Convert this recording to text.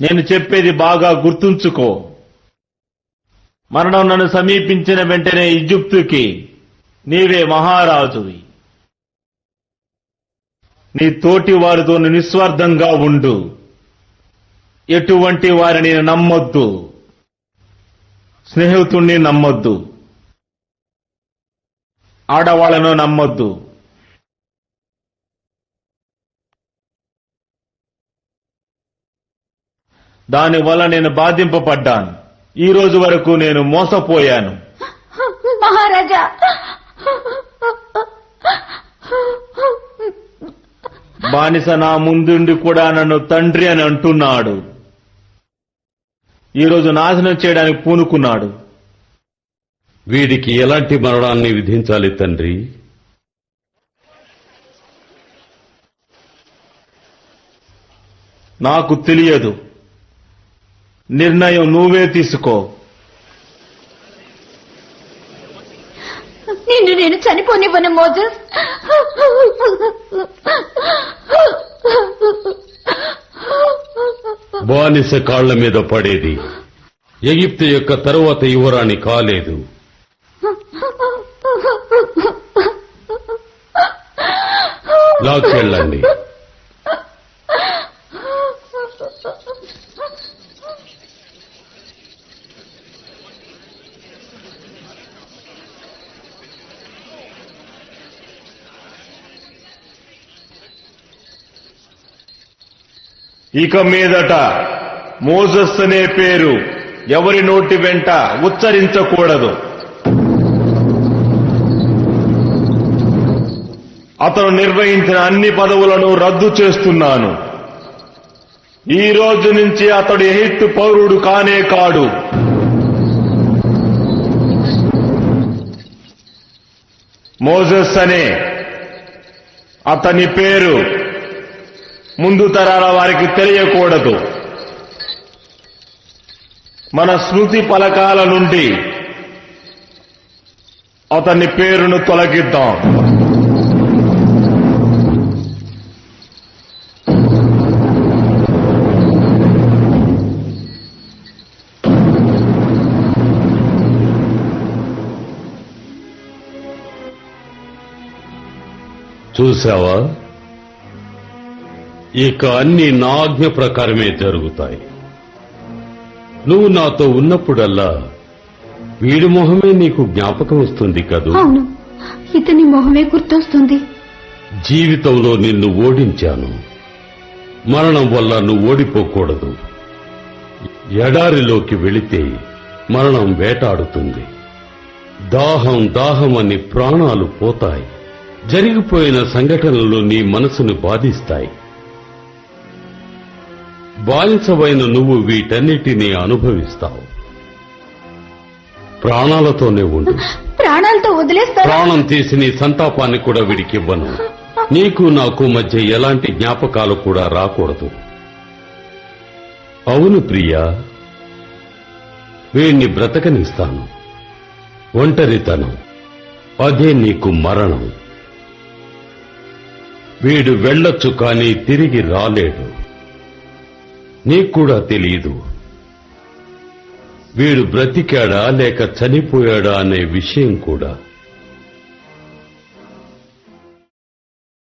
నేను చెప్పేది బాగా గుర్తుంచుకో. మరణం నన్ను సమీపించిన వెంటనే ఈజిప్తుకి నీవే మహారాజువి. నీ తోటి వారితో నిస్వార్థంగా ఉండు. ఎటువంటి వారిని నమ్మొద్దు. స్నేహితుణ్ణి నమ్మొద్దు. ఆడవాళ్ళను నమ్మొద్దు. దానివల్ల నేను బాధింపబడ్డాను. ఈ రోజు వరకు నేను మోసపోయాను. మహారాజా! బానిస నా ముందుండి కూడా నన్ను తండ్రి అని అంటున్నాడు. ఈ రోజు నాశనం చేయడానికి పూనుకున్నాడు. వీడికి ఎలాంటి మరణాన్ని విధించాలి తండ్రి? నాకు తెలియదు. నిర్ణయం నువ్వే తీసుకో. నిన్ను నేను చనిపోనివ్వను మోజస్. బానిస కాళ్ళ మీద పడేది. ఎగిప్తు యొక్క తరువాత యువరాణి కాలేదు. లాక్కెళ్ళండి. ఇక మీదట మోజస్ అనే పేరు ఎవరి నోటి వెంట ఉచ్చరించకూడదు. అతను నిర్వహించిన అన్ని పదవులను రద్దు చేస్తున్నాను. ఈ రోజు నుంచి అతడు ఎహిప్తు పౌరుడు కానే కాడు. మోజస్ అనే అతని పేరు ముందు తరాల వారికి తెలియకూడదు. మన స్మృతి పలకాల నుండి అతని పేరును తొలగిద్దాం. చూశావా? ఇక అన్ని నా ఆజ్ఞ ప్రకారమే జరుగుతాయి. నువ్వు నాతో ఉన్నప్పుడల్లా వీడి మొహమే నీకు జ్ఞాపకం వస్తుంది కదూ? అవును. ఇతని మొహమే గుర్తొస్తుంది. జీవితంలో నిన్ను ఓడించాను. మరణం వల్ల నువ్వు ఓడిపోకూడదు. ఎడారిలోకి వెళితే మరణం వేటాడుతుంది. దాహం దాహం అని ప్రాణాలు పోతాయి. జరిగిపోయిన సంఘటనలు నీ మనసును బాధిస్తాయి. బానిసవైన నువ్వు వీటన్నిటినీ అనుభవిస్తావు. ప్రాణాలతోనే ఉండు. ప్రాణాలతో వదిలేస్తారా ప్రాణం తీసి నీ సంతాపాన్ని కూడా వీడికివ్వను. నీకు నాకు మధ్య ఎలాంటి జ్ఞాపకాలు కూడా రాకూడదు. అవును ప్రియా వీణ్ణి బ్రతకనిస్తాను. ఒంటరితనం అదే నీకు మరణం. వీడు వెళ్ళొచ్చు కానీ తిరిగి రాలేడు. నీకు కూడా తెలియదు వీడు బ్రతికాడా లేక చనిపోయాడా అనే విషయం కూడా.